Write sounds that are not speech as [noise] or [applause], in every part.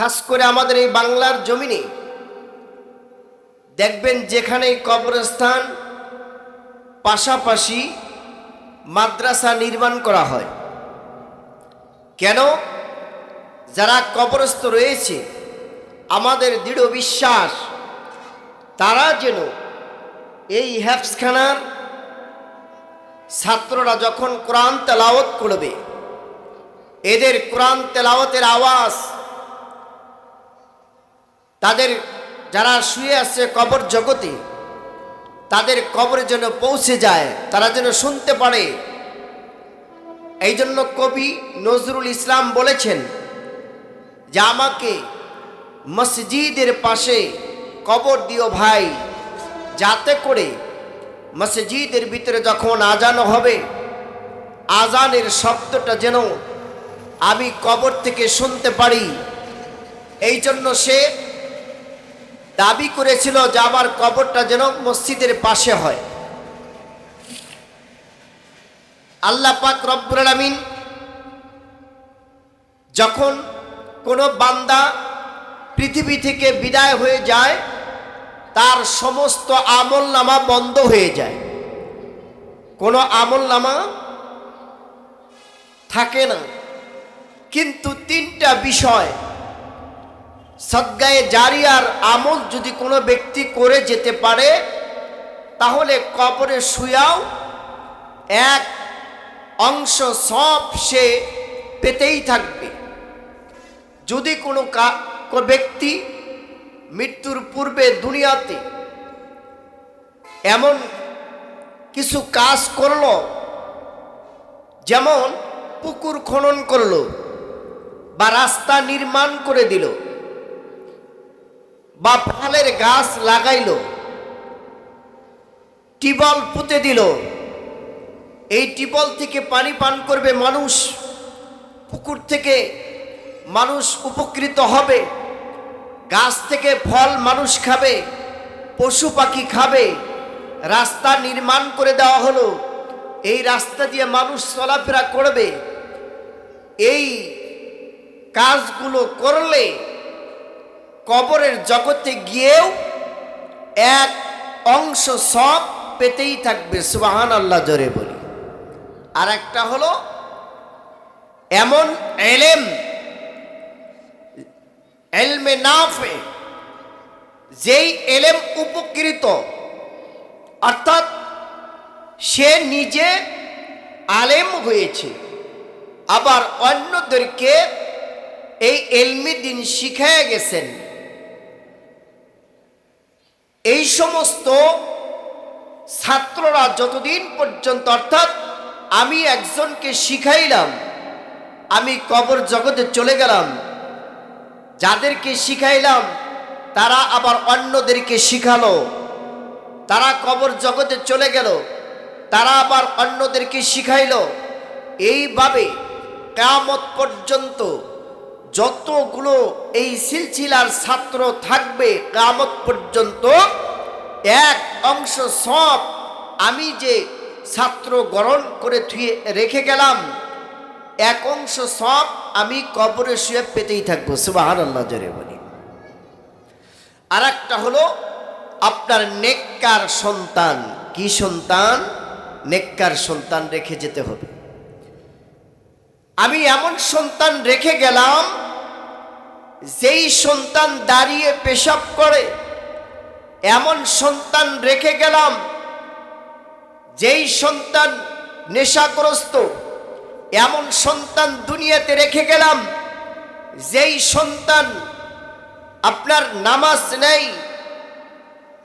খাস করে আমাদের এই বাংলার জমিনে দেখবেন যেখানেই কবরস্থান পাশাপাশি মাদ্রাসা নির্মাণ করা হয়। কেন? যারা কবরস্থ রয়েছে, আমাদের দৃঢ় বিশ্বাস, তারা যেন এই হ্যাপসখানার ছাত্ররা যখন কোরআন তেলাওয়াত করবে, এদের কোরআন তেলাওয়াতের আওয়াজ তাদের যারা শুয়ে আছে কবর জগতে, তাদের কবরে যেন পৌঁছে যায়, তারা যেন শুনতে পারে। এই জন্য কবি নজরুল ইসলাম বলেছেন যে, আমাকে মসজিদের পাশে কবর দিও ভাই, যাতে করে মসজিদের ভিতরে যখন আজান হবে, আজানের শব্দটা যেন আমি কবর থেকে শুনতে পারি। এই জন্য সে দাবি করেছিল যে আমার কবরটা যেন মসজিদের পাশে হয়। আল্লাহ পাক রব্বুল আলামিন যখন কোনো বান্দা পৃথিবী থেকে বিদায় হয়ে যায়, তার সমস্ত আমল নামা বন্ধ হয়ে যায়। কোনো আমল নামা থাকে না। কিন্তু তিনটা বিষয় সদ্গায়ে জারিয়ার আমল যদি কোনো ব্যক্তি করে যেতে পারে, তাহলে কবরে শুয়াও, এক অংশ সব সে পেতেই থাকবে। যদি কোনো ব্যক্তি মৃত্যুর পূর্বে দুনিয়াতে এমন কিছু কাজ করল, যেমন পুকুর খনন করল বা রাস্তা নির্মাণ করে দিল বা ফলের গাছ লাগাইল, টিবল পুঁতে দিল। এই টিবল থেকে পানি পান করবে মানুষ, পুকুর থেকে মানুষ উপকৃত হবে, গাছ থেকে ফল মানুষ খাবে, পশু পাখি খাবে। রাস্তা নির্মাণ করে দেওয়া হলো, এই রাস্তা দিয়ে মানুষ চলাফেরা করবে। এই কাজগুলো করলে কবরের জগতে গিয়েও এক অংশ সব পেতেই থাকবে সুবাহান আল্লাহ জোরে বলি। আর একটা হলো, এমন এলেম, এলমে নাফে, যেই এলেম উপকৃত, অর্থাৎ সে নিজে আলেম হয়েছে, আবার অন্যদেরকে এই এলমি দিন শিখায় গেছেন। এই সমস্ত ছাত্ররা যতদিন পর্যন্ত, অর্থাৎ আমি একজনকে শিখাইলাম, আমি কবর জগতে চলে গেলাম, যাদেরকে শিখাইলাম, তারা আবার অন্যদেরকে শিখালো, তারা কবর জগতে চলে গেল, তারা আবার অন্যদেরকে শিখাইল। এইভাবে কেয়ামত পর্যন্ত যতগুলো এই সিলসিলার ছাত্র থাকবে কেয়ামত পর্যন্ত, এক অংশ সব আমি যে ছাত্র গ্রহণ করে থুয়ে রেখে গেলাম, এক অংশ সব আমি কবরে শুয়ে পেতেই থাকব। সুবাহান আল্লাহ বলি। আর একটা হলো আপনার নেককার সন্তান। কি সন্তান? নেককার সন্তান রেখে যেতে হবে। আমি এমন সন্তান রেখে গেলাম, যেই সন্তান দাঁড়িয়ে পেশাব করে, এমন সন্তান রেখে গেলাম, যেই সন্তান নেশাগ্রস্ত, এমন সন্তান দুনিয়াতে রেখে গেলাম, যেই সন্তান আপনার নামাজ নেই,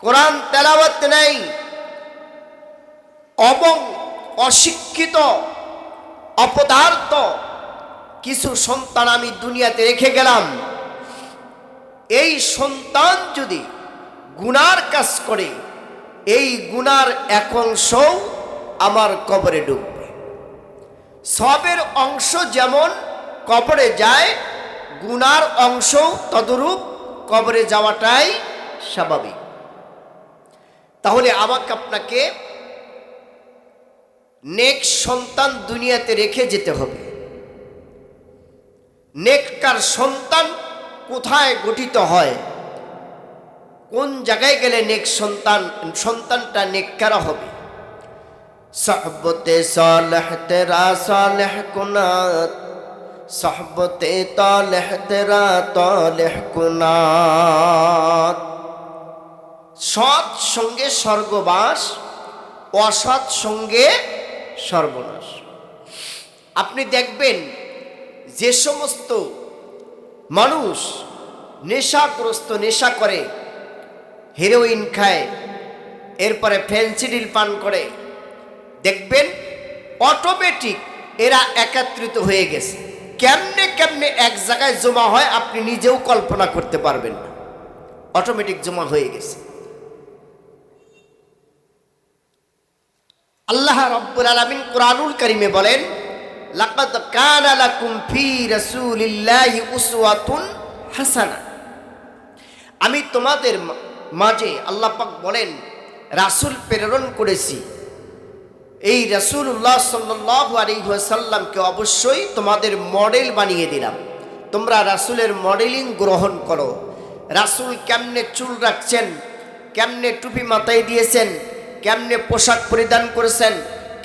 কোরআন তেলাওয়াত নেই, এবং অশিক্ষিত, অপদার্থ কিছু সন্তান আমি দুনিয়াতে রেখে গেলাম। এই সন্তান যদি গুনার কাজ করে, এই গুনার এক অংশ আমার কবরে ডুববে। সবের অংশ যেমন কবরে যায়, গুনার অংশ তদরূপ কবরে যাওয়াটাই স্বাভাবিক। তাহলে আমাকে আপনাকে নেক সন্তান দুনিয়াতে রেখে যেতে হবে। নেককার সন্তান কোথায় গঠিত হয়? কোন জায়গায় গেলে নেক সন্তান, সন্তানটা নেককারা হবে? সহবতে সালেহ তেরা, সালেহ কুনাত। সহবতে তালেহ তেরা, তালেহ কুনাত। সৎ সঙ্গে স্বর্গবাস, অসৎ সঙ্গে সর্বনাশ। আপনি দেখবেন যে সমস্ত মানুষ নেশাগ্রস্ত নেশা করে হেরোইন খায়, এরপরে ফেন্সিডিল পান করে, দেখবেন অটোমেটিক এরা একাত্রিত হয়ে গেছে। কেমনে কেমনে এক জায়গায় জমা হয় আপনি নিজেও কল্পনা করতে পারবেন না। অটোমেটিক জমা হয়ে গেছে। আল্লাহ রব্বুল আলামিন কোরআনুল করিমে বলেন লাকাদ কানা লাকুম ফি রাসূলিল্লাহি উসওয়াতুন হাসানা। আমি তোমাদের মাঝে আল্লাহ পাক বলেন, রাসূল প্রেরণ করেছি। এই রাসূলুল্লাহ সাল্লাল্লাহু আলাইহি ওয়াসাল্লামকে অবশ্যই তোমাদের মডেল বানিয়ে দিলাম। তোমরা রাসূলের মডেলিং গ্রহণ করো। রাসূল কেমনে চুল রাখছেন, কেমনে টুপি মাথায় দিয়েছেন, কেমনে পোশাক পরিধান করেছেন,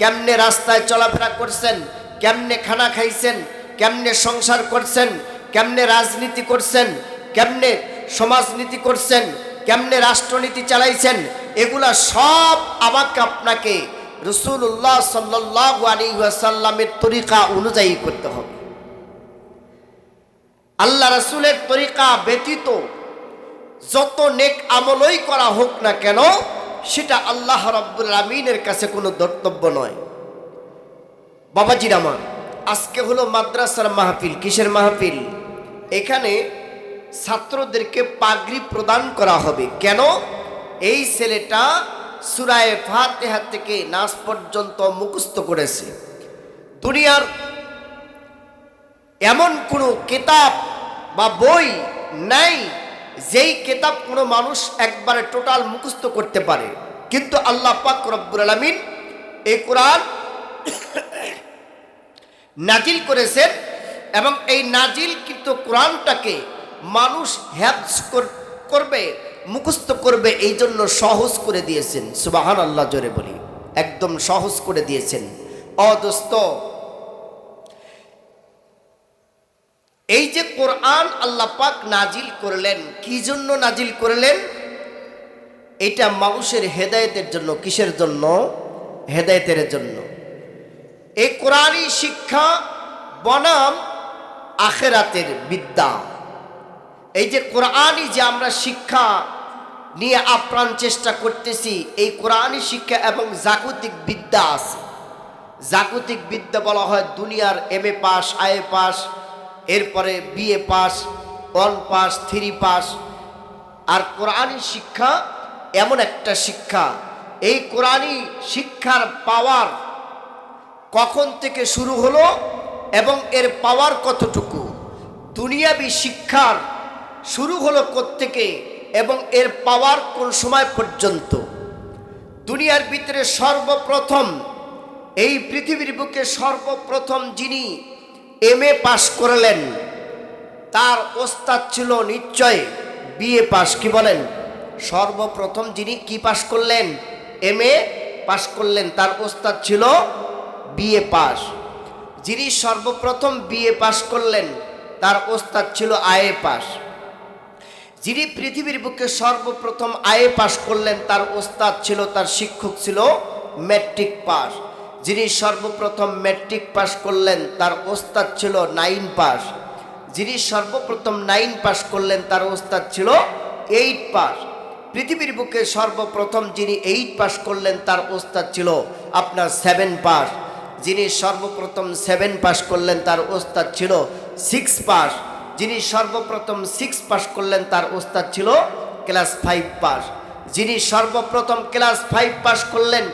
কেমনে রাস্তায় চলাফেরা করছেন কেমনে খানা খাইছেন, কেমনে সংসার করছেন, কেমনে রাজনীতি করছেন, কেমনে সমাজনীতি করছেন, কেমনে রাষ্ট্রনীতি চালাইছেন, এগুলা সব আমাকে আপনাকে রসুল্লাহ ওয়াসাল্লামের তরিকা অনুযায়ী করতে হবে। আল্লাহ রসুলের তরিকা ব্যতীত যত নেক আমলই করা হোক না কেন, সেটা আল্লাহ রব্বুল আমিনের কাছে কোনো দর্তব্য নয়। বাবাজির আমার আজকে হলো মাদ্রাসার মাহফিল, কিসের মাহফিল? এখানে ছাত্রদেরকে পাগড়ি প্রদান করা হবে। কেন? এই ছেলেটা সুরায় ফাতেহা থেকে নাচ পর্যন্ত মুখস্থ করেছে। দুনিয়ার এমন কোনো কেতাব বা বই নাই, যেই কেতাব কোনো মানুষ একবারে টোটাল মুখস্থ করতে পারে। কিন্তু আল্লাহ পাক রব্বুল আলমিন এই কোরআন [coughs] নাজিল করেছেন এবং এই নাজিল কিন্তু কোরআনটাকে মানুষ হ্যাপস করবে, মুখস্থ করবে এই জন্য সহজ করে দিয়েছেন। সুবাহান আল্লাহ জোরে বলি। একদম সহজ করে দিয়েছেন। অদস্ত এই যে কোরআন আল্লাহ পাক নাজিল করলেন, কি জন্য নাজিল করলেন? এটা মানুষের হেদায়েতের জন্য, কিসের জন্য? হেদায়েতের জন্য। এই কোরআনই শিক্ষা, বনাম আখেরাতের বিদ্যা। এই যে কোরআনই যে আমরা শিক্ষা নিয়ে আপ্রাণ চেষ্টা করতেছি, এই কোরআনই শিক্ষা এবং জাগতিক বিদ্যা আছে। জাগতিক বিদ্যা বলা হয় দুনিয়ার M A pass I A pass, এরপরে BA pass one pass three pass. আর কোরআনই শিক্ষা এমন একটা শিক্ষা। এই কোরআনই শিক্ষার পাওয়ার কখন থেকে শুরু হলো এবং এর পাওয়ার কতটুকু? দুনিয়াবি শিক্ষার শুরু হলো থেকে এবং এর পাওয়ার কোন সময় পর্যন্ত? দুনিয়ার ভিতরে সর্বপ্রথম, এই পৃথিবীর বুকে সর্বপ্রথম যিনি এম এ পাশ করলেন, তার ওস্তাদ ছিল নিশ্চয় বিএ পাশ, কি বলেন? সর্বপ্রথম যিনি কি পাশ করলেন? এম এ পাশ করলেন, তার ওস্তাদ ছিল বিএ পাস। যিনি সর্বপ্রথম বিএ পাস করলেন, তার ওস্তাদ ছিল আয়ে পাস। যিনি পৃথিবীর বুকে সর্বপ্রথম আয়ে পাস করলেন, তার ওস্তাদ ছিল, তার শিক্ষক ছিল ম্যাট্রিক পাস। যিনি সর্বপ্রথম ম্যাট্রিক পাস করলেন, তার ওস্তাদ ছিল নাইন পাস। যিনি সর্বপ্রথম নাইন পাস করলেন, তার ওস্তাদ ছিল এইট পাস। পৃথিবীর বুকে সর্বপ্রথম যিনি এইট পাস করলেন, তার ওস্তাদ ছিল আপনার সেভেন পাস। যিনি সর্বপ্রথম সেভেন পাস করলেন, তার ওস্তাদ ছিল সিক্স পাস যিনি সর্বপ্রথম সিক্স পাস করলেন, তার ওস্তাদ ছিল ক্লাস ফাইভ পাস যিনি সর্বপ্রথম ক্লাস ফাইভ পাস করলেন,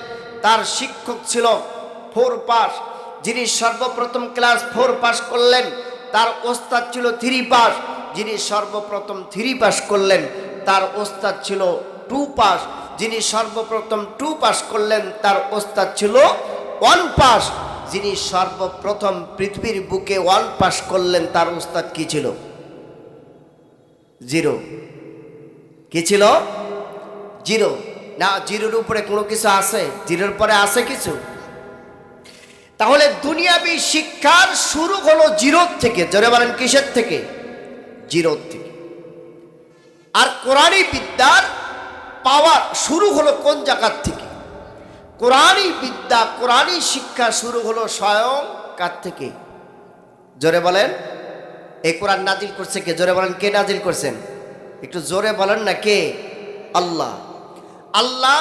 তার শিক্ষক ছিল ফোর পাস যিনি সর্বপ্রথম ক্লাস ফোর পাস করলেন, তার ওস্তাদ ছিল থ্রি পাস যিনি সর্বপ্রথম থ্রি পাস করলেন, তার ওস্তাদ ছিল টু পাস যিনি সর্বপ্রথম টু পাস করলেন, তার ওস্তাদ ছিল ওয়ান পাস। যিনি সর্বপ্রথম পৃথিবীর বুকে ওয়ান পাস করলেন, তার ওস্তাদ কি ছিল? জিরো। কি ছিল? জিরো। না, জিরোর উপরে কোনো কিছু আছে? জিরোর পরে আছে কিছু? তাহলে দুনিয়াবি শিক্ষার শুরু হলো জিরোর থেকে। জোরে বলেন, কিসের থেকে? জিরোর থেকে। আর কোরআনী বিদ্যার পাওয়ার শুরু হলো কোন জায়গার থেকে? কোরআনী বিদ্যা কোরআনী শিক্ষা শুরু হলো স্বয়ং কার থেকে? জোরে বলেন। এই কোরআন নাজিল করছে কে? জোরে বলেন, কে নাজিল করছেন? একটু জোরে বলেন না, কে? আল্লাহ। আল্লাহ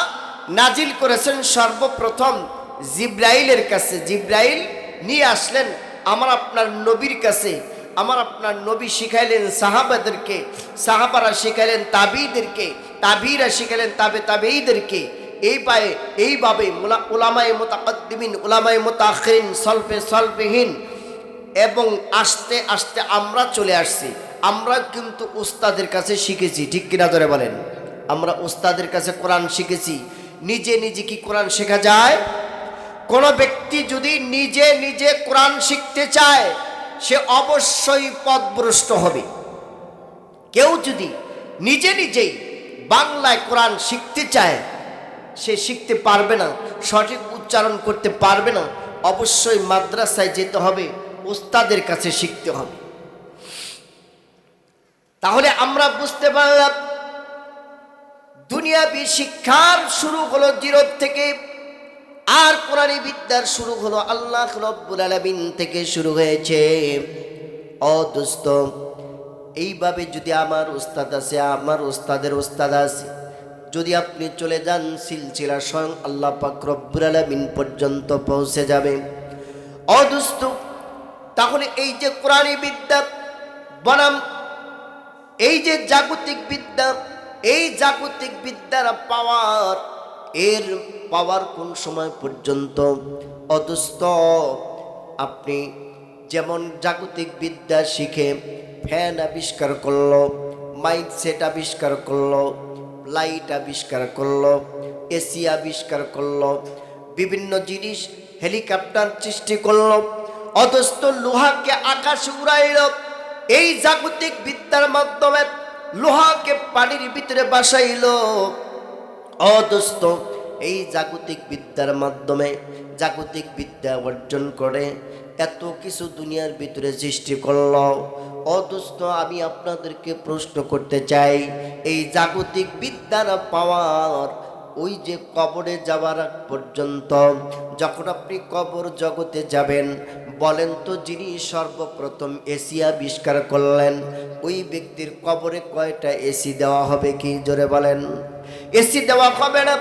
নাজিল করেছেন সর্বপ্রথম জিব্রাইলের কাছে। জিব্রাইল নিয়ে আসলেন আমার আপনার নবীর কাছে। আমার আপনার নবী শিখাইলেন সাহাবাদেরকে, সাহাবারা শিখাইলেন তাবিদেরকে, তাবিরা শিখাইলেন তাবে তাবেইদেরকে এই পায়ে, এইভাবে মুলা- উলামায়ে মোতাকদ্দিমিন, উলামায়ে মোতাখিন সল্পে সল্পেহীন এবং আস্তে আস্তে আমরা চলে আসছি। আমরা কিন্তু উস্তাদের কাছে শিখেছি, ঠিক কিনা ধরে বলেন? আমরা উস্তাদের কাছে কোরআন শিখেছি। নিজে নিজে কি কোরআন শেখা যায়? কোনো ব্যক্তি যদি নিজে নিজে কোরআন শিখতে চায়, সে অবশ্যই পথভ্রষ্ট হবে। কেউ যদি নিজে নিজেই বাংলায় কোরআন শিখতে চায় সে শিখতে পারবে না, সঠিক উচ্চারণ করতে পারবে না, অবশ্যই মাদ্রাসায় যেতে হবে ওস্তাদের কাছে শিখতে হবে। তাহলে আমরা বুঝতে পারলাম, দুনিয়াবি শিক্ষার শুরু হলো জিরো থেকে, আর কোরআনী বিদ্যার শুরু হলো আল্লাহ রব্বুল আলামিন থেকে শুরু হয়েছে। ও দোস্ত, এইভাবে যদি আমার ওস্তাদ আছে, আমার ওস্তাদের ওস্তাদ আছে যদি আপনি চলে যান, সিলসিলা স্বয়ং আল্লাহ পাক রব্বুল আলামিন পর্যন্ত পৌঁছে যাবে। ও দোস্ত তাহলে এই যে কোরআনী বিদ্যা, বনাম, এই যে জাগতিক বিদ্যা, এই জাগতিক বিদ্যার পাওয়ার, এর পাওয়ার কোন সময় পর্যন্ত? অদস্ত আপনি যেমন জাগতিক বিদ্যা শিখে ফ্যান আবিষ্কার করল মাইক সেট আবিষ্কার করল লাইট আবিষ্কার করল এসি আবিষ্কার করল, বিভিন্ন জিনিস হেলিকপ্টার সৃষ্টি করল অদস্ত লোহাকে আকাশে উড়াইল, এই জাগতিক বিদ্যার মাধ্যমে লোহাকে পানির ভিতরে বাসাইল। অদস্ত এই জাগতিক বিদ্যার মাধ্যমে জাগতিক বিদ্যা অর্জন করে এত কিছু দুনিয়ার ভিতরে সৃষ্টি করল। অদুস্থ আমি আপনাদেরকে প্রশ্ন করতে চাই, এই জাগতিক বিদ্যার পাওয়ার ওই যে কবরে যাওয়ার পর্যন্ত যখন আপনি কবর জগতে যাবেন, বলেন তো যিনি সর্বপ্রথম এসি আবিষ্কার করলেন, ওই ব্যক্তির কবরে কয়টা এসি দেওয়া হবে কি জোরে বলেন? এসি দেওয়া হবে না,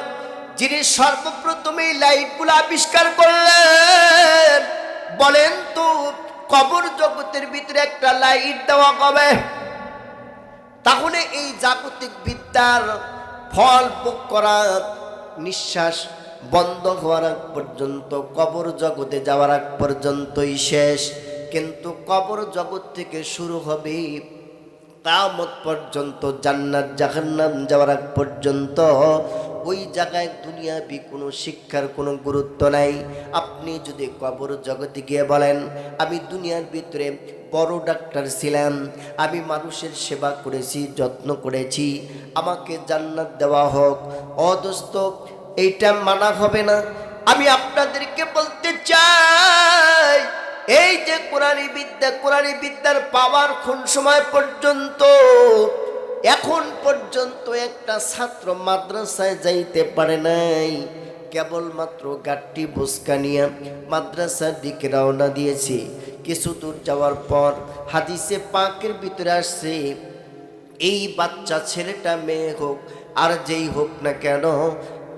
যিনি সর্বপ্রথম এই লাইটগুলো আবিষ্কার করলেন বলেন তো, কবর জগতের ভিতরে একটা লাইট দেওয়া কবে? তাহলে এই জাগতিক বিদ্যার ফল ভোগ করার নিঃশ্বাস বন্ধ হওয়ার আগ পর্যন্ত, কবর জগতে যাওয়ার আগ পর্যন্তই শেষ। কিন্তু কবর জগৎ থেকে শুরু হবে কামত পর্যন্ত, জান্নাত, জাহান্নাম যাওয়ার আগ পর্যন্ত ওই জায়গায় দুনিয়াবি কোনো শিক্ষার কোনো গুরুত্ব নাই। আপনি যদি কবর জগতে গিয়ে বলেন, আমি দুনিয়ার ভিতরে বড় ডাক্তার ছিলাম, আমি মানুষের সেবা করেছি, যত্ন করেছি, আমাকে জান্নাত দেওয়া হোক। অদস্ত এইটা মানা হবে না। আমি আপনাদেরকে বলতে চাই এই যে কোরআনী বিদ্যা, কোরআনী বিদ্যার পাওয়ার কোন সময় পর্যন্ত? এখন পর্যন্ত একটা ছাত্র মাদ্রাসায় যাইতে পারে নাই। কেবলমাত্র গাঠটি বুসকা নিয়ে মাদ্রাসার দিকে রওনা দিয়েছে। কিছু দূর যাওয়ার পর হাদিসে পাকের ভিতরে আসছে, এই বাচ্চা ছেলেটা মেয়ে হোক, আর যেই হোক না কেন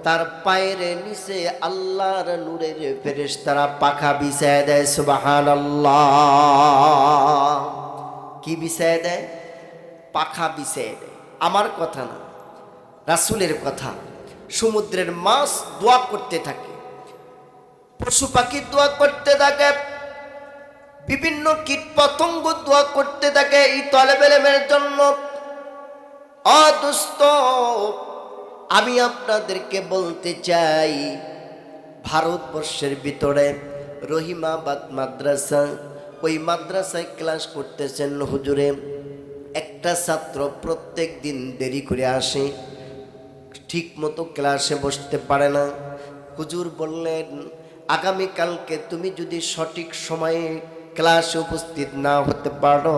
তার পায়ের নিচে আল্লাহর নূরের ফেরেশ তারা পাখা বিছায় দেয় সুবাহান কি বিছায় দেয়? পাখা বিছায় দেয়। আমার কথা না, রাসুলের কথা। সমুদ্রের মাছ দোয়া করতে থাকে, পশু পাখি দোয়া করতে থাকে, বিভিন্ন কীট পতঙ্গ দোয়া করতে থাকে এই তলে তলেবেলেমের জন্য। অদুস্ত আমি আপনাদেরকে বলতে চাই, ভারতবর্ষের ভিতরে রহিমাবাদ মাদ্রাসা, ওই মাদ্রাসায় ক্লাস করতেছেন হুজুরে, একটা ছাত্র প্রত্যেক দিন দেরি করে আসে ঠিক মতো ক্লাসে বসতে পারে না। হুজুর বললেন, আগামীকালকে তুমি যদি সঠিক সময়ে ক্লাসে উপস্থিত না হতে পারো,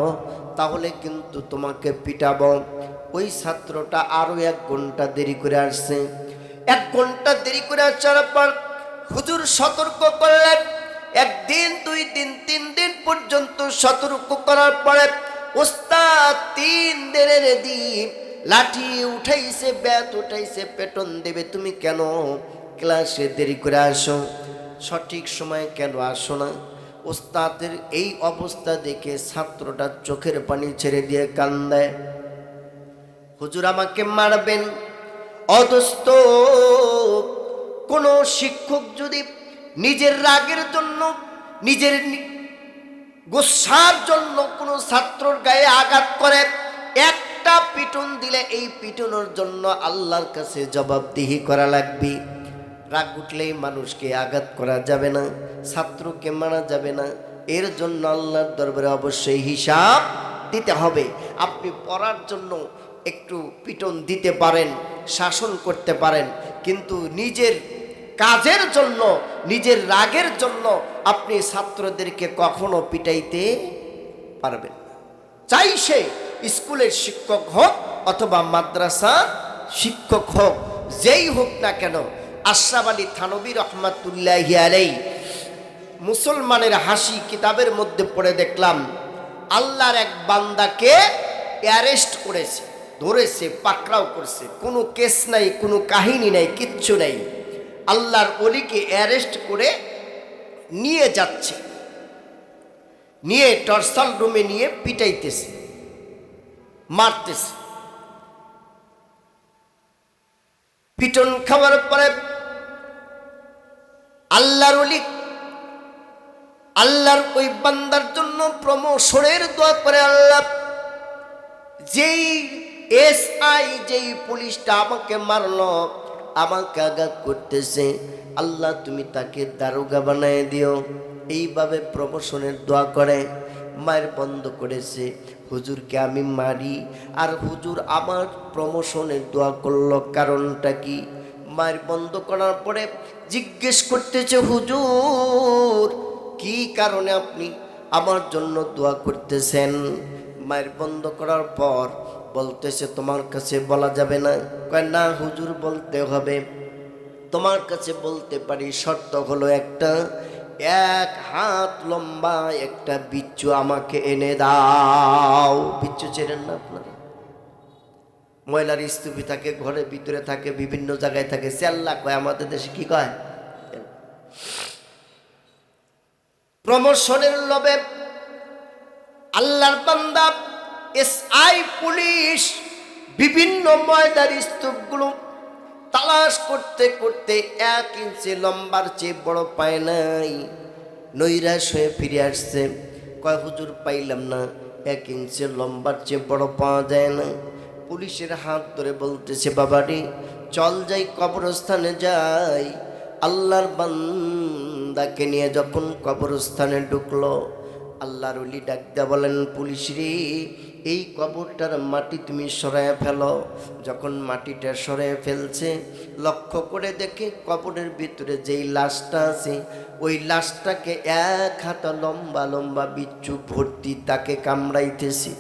তাহলে কিন্তু তোমাকে পিটাবো। ওই ছাত্রটা আরও এক ঘণ্টা দেরি করে আসছে। এক ঘণ্টা দেরি করে আসার পর হুজুর সতর্ক করলেন। একদিন, দুই দিন, তিন দিন পর্যন্ত সতর্ক করার পরে ওস্তাদ তিন দিনের দিন লাঠি উঠাইছে, ব্যাত উঠাইছে, পেটন দেবে, তুমি কেন ক্লাসে দেরি করে আসো? সঠিক সময়ে কেন আসো না? ওস্তাদের এই অবস্থা দেখে ছাত্রটা চোখের পানি ছেড়ে দিয়ে কান্দায়। হুজুর আমাকে মারবেন। অদস্ত কোনো শিক্ষক যদি নিজের রাগের জন্য, নিজের গোসার জন্য কোনো ছাত্রর গায়ে আঘাত করে, একটা পিটন দিলে এই পিটনের জন্য আল্লাহর কাছে জবাবদিহি করা লাগবে। রাগ উঠলেই মানুষকে আঘাত করা যাবে না, ছাত্রকে মারা যাবে না। এর জন্য আল্লাহর দরবারে অবশ্যই হিসাব দিতে হবে। আপনি পড়ার জন্য একটু পিটন দিতে পারেন, শাসন করতে পারেন, কিন্তু নিজের কাজের জন্য, নিজের রাগের জন্য আপনি ছাত্রদেরকে কখনো পিটাইতে পারবেন চাই সে স্কুলের শিক্ষক হোক অথবা মাদ্রাসা শিক্ষক হোক, যেই হোক না কেন, আশরাফ আলী থানবী রহমাতুল্লাহ আলাই মুসলমানের হাসি কিতাবের মধ্যে পড়ে দেখলাম, আল্লাহর এক বান্দাকে অ্যারেস্ট করেছে। ধরেছে, পাকড়াও করছে। কোনো কেস নাই, কোনো কাহিনী নাই, কিচ্ছু নাই। আল্লাহর অলিকে অ্যারেস্ট করে নিয়ে যাচ্ছে। নিয়ে টর্সাল রুমে নিয়ে পিটাইতেছে। মারতেছে। পিটন খাওয়ার পরে আল্লাহর অলি আল্লাহর ওই বান্দার জন্য প্রমোশনের দোয়া করে আল্লাহ, যেই এস আই যেই পুলিশটা আমাকে মারল, আমাকে আঘাত করতেছে। আল্লাহ, তুমি তাকে দারোগা বানায় দিও। এইভাবে প্রমোশনের দোয়া করে, মায়ের বন্ধ করেছে। হুজুরকে আমি মারি। আর হুজুর আমার প্রমোশনের দোয়া করল, কারণটা কি? মায়ের বন্ধ করার পরে জিজ্ঞেস করতেছে, হুজুর, কি কারণে আপনি আমার জন্য দোয়া করতেছেন? মায়ের বন্ধ করার পর বলতেছে, তোমার কাছে বলা যাবে না? কয়, না, হুজুর, বলতে হবে। তোমার কাছে বলতে পারি, শর্ত হলো একটা, এক হাত লম্বা একটা বিচ্ছু আমাকে এনে দাও। বিচ্ছু চেনেন না আপনারা? ময়লার স্তূপি থাকে, ঘরের ভিতরে থাকে, বিভিন্ন জায়গায় থাকে। সেল্লা কয়, আমাদের দেশে কি কয়? প্রমোশনের লোভে আল্লাহর বান্দা এস আই পুলিশ বিভিন্ন ময়দার স্তূপগুলো তালাশ করতে করতে এক ইঞ্চি লম্বার চেয়ে বড় পায় নাই। নৈরাশ হয়ে ফিরে আসছে। কয়, হুজুর, পাইলাম না। এক ইঞ্চি লম্বার চেয়ে বড় পাওয়া যায় না। পুলিশের হাত ধরে বলতেছে বাবারে চল যাই, কবরস্থানে যাই। আল্লাহর বান্দাকে নিয়ে যখন কবরস্থানে ঢুকলো আল্লাহর অলি ডাক বলেন, পুলিশ রে, এই কবরটার মাটি তুমি সরায় ফেলো। যখন মাটিটা সরায় ফেলছে, লক্ষ্য করে দেখে কবরের ভিতরে যেই লাশটা আছে, ওই লাশটাকে এক হাতা লম্বা লম্বা বিচ্ছু ভর্তি তাকে কামড়াইতেছে।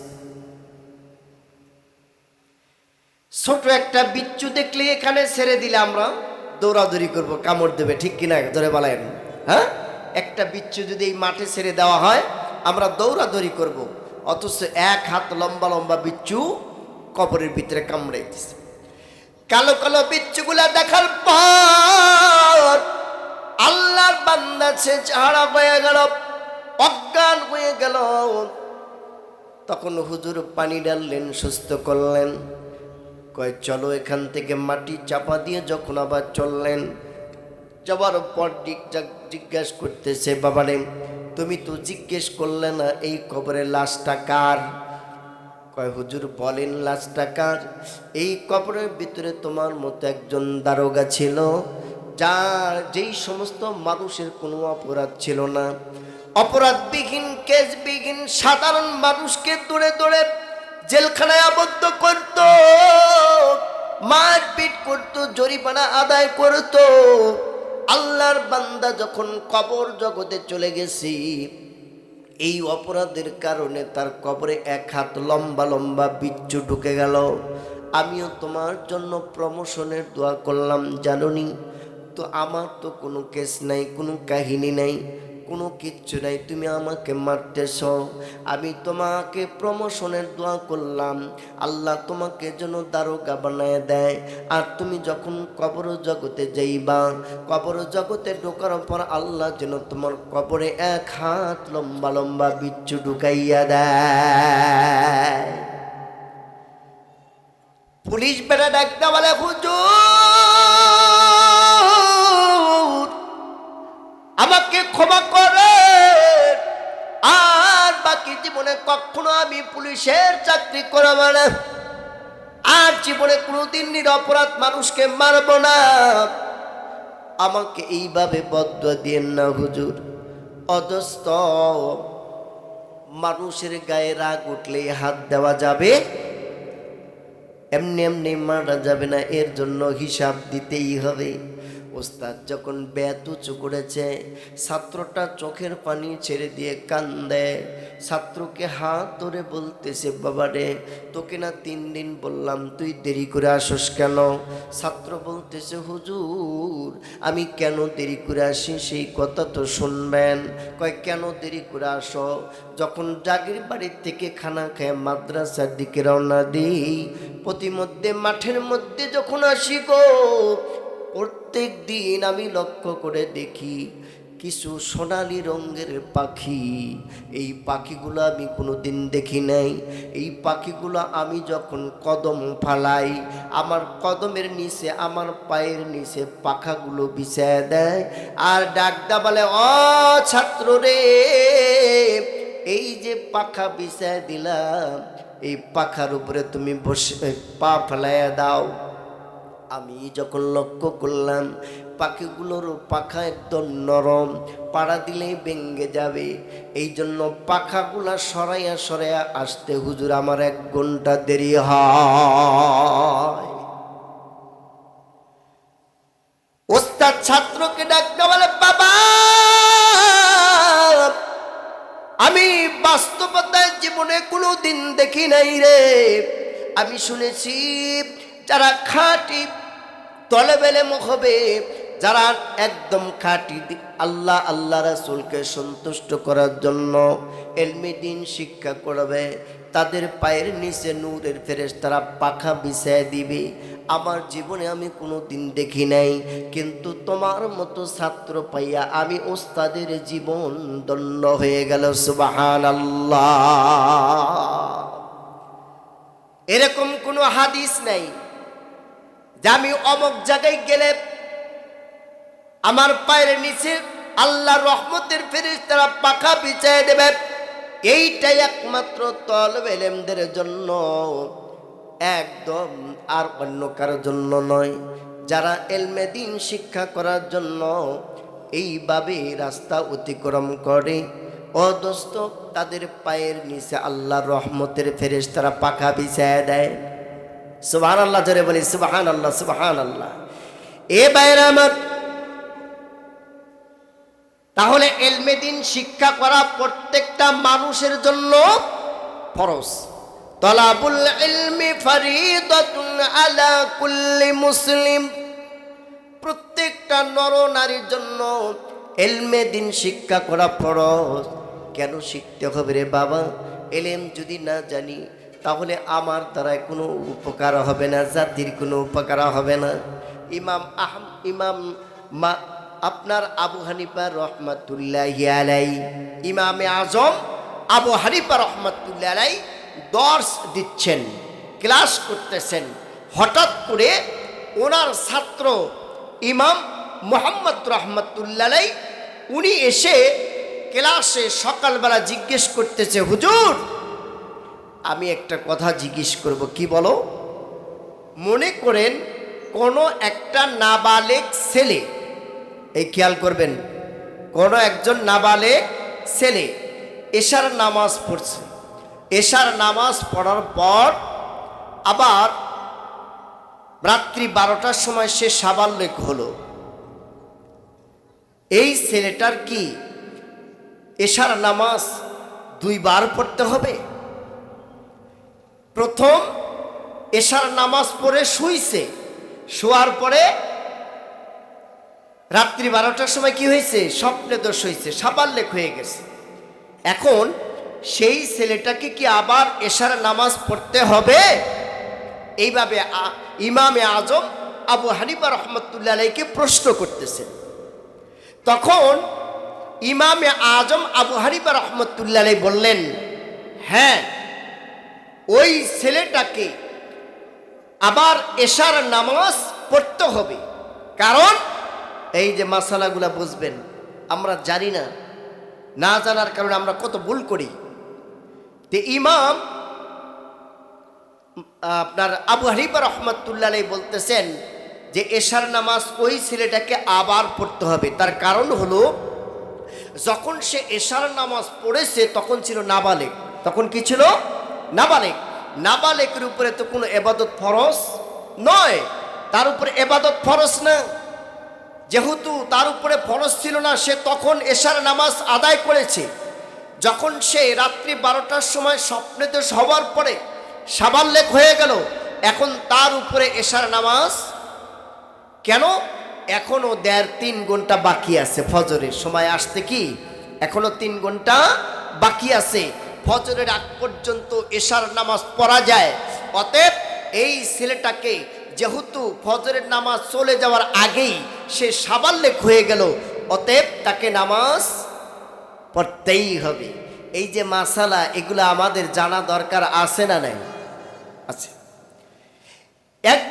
ছোট একটা বিচ্ছু দেখলে এখানে ছেড়ে দিলে আমরা দৌড়াদৌড়ি করব, কামড় দেবে, ঠিক কিনা? ধরে বলেন হ্যাঁ? একটা বিচ্ছু যদি এই মাঠে ছেড়ে দেওয়া হয় আমরা দৌড়াদৌড়ি করব। অথচ এক হাত লম্বা লম্বা বিচ্ছু কবরের ভিতরে কামড়াইতেছে। কালো কালো বিচ্ছুগুলা দেখার পর আল্লাহর বান্দা সে ঝাড়া হয়ে গেল, অজ্ঞান হয়ে গেল। তখন হুজুর পানি ডাললেন সুস্থ করলেন। কয়, চলো এখান থেকে মাটি চাপা দিয়ে যখন আবার চললেন যাবার পর জিজ্ঞাসা করতেছে, বাবারে তুমি তো জিজ্ঞেস করলে না, এই কবরের লাশটা কার? কয়, হুজুর বলেন লাশটা কার? এই কবরের ভিতরে তোমার মতো একজন দারোগা ছিল, যার যেই সমস্ত মানুষের কোনো অপরাধ ছিল না। অপরাধবিহীন, কেসবিহীন, সাধারণ মানুষকে দৌড়ে দৌড়ে জেলখানায় আবদ্ধ করত, মারপিট করত, জরিমানা আদায় করত। আল্লাহর বান্দা যখন কবর জগতে চলে গেছি, এই অপরাধের কারণে তার কবরে এক হাত লম্বা লম্বা বিচ্ছু ঢুকে গেল। আমিও তোমার জন্য প্রমোশনের দোয়া করলাম, জাননি? তো আমার তো কোনো কেস নাই, কোনো কাহিনী নাই। কোনো কিচ্ছু নাই, তুমি আমাকে মারতেছ। আমি তোমাকে প্রমোশনের দোয়া করলাম। আল্লাহ তোমাকে যেন দারোগা বানায় দেয়। আর তুমি যখন কবর জগতে যাইবা, কবর জগতে ঢোকার পর আল্লাহ যেন তোমার কবরে এক হাত লম্বা লম্বা বিচ্ছু ঢুকাইয়া দেয়। পুলিশ বেড়া ডাকতে বলে, হুজুর! আমাকে ক্ষমা করে। আর বাকি জীবনে কখনো আমি পুলিশের চাকরি করব না। আর জীবনে কোনোদিন নিরপরাধ মানুষকে মারব না। আমাকে এইভাবে বদ্ধ দিয়েন না হুজুর। অদস্ত মানুষের গায়ে রাগ উঠলে হাত দেওয়া যাবে। এমনি এমনি মারা যাবে না, এর জন্য হিসাব দিতেই হবে। ওস্তাদ যখন ব্যাত উঁচু করেছে, ছাত্রটা চোখের পানি ছেড়ে দিয়ে কান্দে। ছাত্রকে হাত ধরে বলতেছে বাবা রে তোকে না তিন দিন বললাম, তুই দেরি করে আসস কেন? ছাত্র বলতেছে, হুজুর, আমি কেন দেরি করে আসি? সেই কথা তো শুনবেন। কয়, কেন দেরি করে আসো? যখন জাগির বাড়ির থেকে খানা খেয়ে মাদ্রাসার দিকে রওনা দিই, প্রতিমধ্যে মাঠের মধ্যে যখন আসি গো প্রত্যেক দিন আমি লক্ষ্য করে দেখি কিছু সোনালি রঙের পাখি। এই পাখিগুলো আমি কোনো দিন দেখি নাই। এই পাখিগুলো আমি যখন কদম ফালাই, আমার কদমের নিচে, আমার পায়ের নিচে পাখাগুলো বিছায় দেয় আর ডাকদা বলে, অ ছাত্র রে, এই যে পাখা বিছায় দিলাম, এই পাখার উপরে তুমি বসে পা ফেলাইয়া দাও। আমি যখন লক্ষ্য করলাম, পাখিগুলোর পাখা একদম নরম, পাড়া দিলেই ভেঙ্গে যাবে। এই জন্য পাখাগুলা সরাইয়া সরাইয়া আসতে হুজুর আমার এক ঘণ্টা দেরি হয়। ওস্তাদ ছাত্রকে ডাকতে বলে, বাবা, আমি বাস্তবতায় জীবনে কোনো দিন দেখি নাই রে। আমি শুনেছি যারা খাঁটি তলে বেলে হবে। যারা একদম খাঁটি আল্লাহ আল্লাহ রাসুলকে সন্তুষ্ট করার জন্য এলমি দিন শিক্ষা করবে। তাদের পায়ের নিচে নূরের ফেরেস তারা পাখা বিছায় দিবে। আমার জীবনে আমি কোনো দিন দেখি নাই, কিন্তু তোমার মতো ছাত্র পাইয়া আমি ওস্তাদের জীবন দণ্ড হয়ে গেল সুবাহান আল্লাহ এরকম কোনো হাদিস নাই। যে আমি অমক জায়গায় গেলে আমার পায়ের নিচে আল্লাহ রহমতের ফেরিস তারা পাখা বিছায় দেবে। এইটাই একমাত্র তলব এলেমদের জন্য, একদম আর অন্য কারোর জন্য নয়। যারা এলমে দিন শিক্ষা করার জন্য এইভাবে রাস্তা অতিক্রম করে অদস্ত তাদের পায়ের নিচে আল্লাহ রহমতের ফেরেস তারা পাখা বিছায় দেয়। সুবাহান আল্লাহ জোরে বলি সুবাহান আল্লাহ সুবাহান আল্লাহ এ বাইরে আমার, তাহলে এলমেদিন শিক্ষা করা প্রত্যেকটা মানুষের জন্য ফরজ। তলাবুল আলা কুল্লি মুসলিম। প্রত্যেকটা নর নারীর জন্য এলমে দিন শিক্ষা করা ফরজ। কেন শিখতে হবে রে বাবা? এলেম যদি না জানি তাহলে আমার দ্বারায় কোনো উপকার হবে না, জাতির কোনো উপকার হবে না। ইমাম আহম, ইমাম মা, আপনার আবু হানিফা রহমাতুল্লাহ আলাই ইমামে আজম আবু হানিফা রহমাতুল্লাহ আলাই দর্শ দিচ্ছেন, ক্লাস করতেছেন। হঠাৎ করে ওনার ছাত্র ইমাম মোহাম্মদ রহমতুল্লাহ উনি এসে ক্লাসে সকালবেলা জিজ্ঞেস করতেছে, হুজুর আমি একটা কথা জিজ্ঞেস করব, কি বলো? মনে করেন কোনো একটা নাবালেক ছেলে, এই খেয়াল করবেন, কোনো একজন নাবালেক ছেলে এশার নামাজ পড়ছে। এশার নামাজ পড়ার পর আবার রাত্রি বারোটার সময় সে সাবাল্যক হলো। এই ছেলেটার কি এশার নামাজ দুইবার পড়তে হবে? প্রথম এশার নামাজ পড়ে শুইছে। শোয়ার পরে রাত্রি বারোটার সময় কি হয়েছে? স্বপ্নে দোষ হয়েছে সাবাল্যক হয়ে গেছে। এখন সেই ছেলেটাকে কি আবার এশার নামাজ পড়তে হবে? এইভাবে ইমামে আজম আবু হানিফা রহমতুল্লাহ আলাইকে প্রশ্ন করতেছেন তখন ইমামে আজম আবু হানিফা রহমতুল্লাহ বললেন হ্যাঁ ওই ছেলেটাকে আবার এশার নামাজ পড়তে হবে। কারণ এই যে মাসালাগুলা বুঝবেন, আমরা জানি না না জানার কারণে আমরা কত ভুল করি। তে ইমাম আপনার আবু হানিফা রহমতুল্লাহ বলতেছেন যে এশার নামাজ ওই ছেলেটাকে আবার পড়তে হবে। তার কারণ হলো, যখন সে এশার নামাজ পড়েছে তখন ছিল নাবালেক তখন কি ছিল? নাবালেক। নাবালেকের উপরে তো কোনো এবাদত ফরজ নয়। তার উপরে এবাদত ফরজ না। যেহেতু তার উপরে ফরজ ছিল না, সে তখন এশার নামাজ আদায় করেছে। যখন সে রাত্রি বারোটার সময় স্বপ্নে স্বপ্নেতে হওয়ার পরে সাবাল্লেক হয়ে গেল, এখন তার উপরে এশার নামাজ কেন? এখনও দেড় তিন ঘণ্টা বাকি আছে ফজরের সময়। আসতে কি? এখনও তিন ঘণ্টা বাকি আছে। ফজরের আগ পর্যন্ত এশার নামাজ পড়া যায়। অতএব এই ছেলেটাকে যেহেতু ফজরের নামাজ চলে যাওয়ার আগেই সে সাবাল্যেক হয়ে গেল, অতএব তাকে নামাজ পড়তেই হবে। এই যে মাসালা, এগুলো আমাদের জানা দরকার আছে না নাই? আছে। এক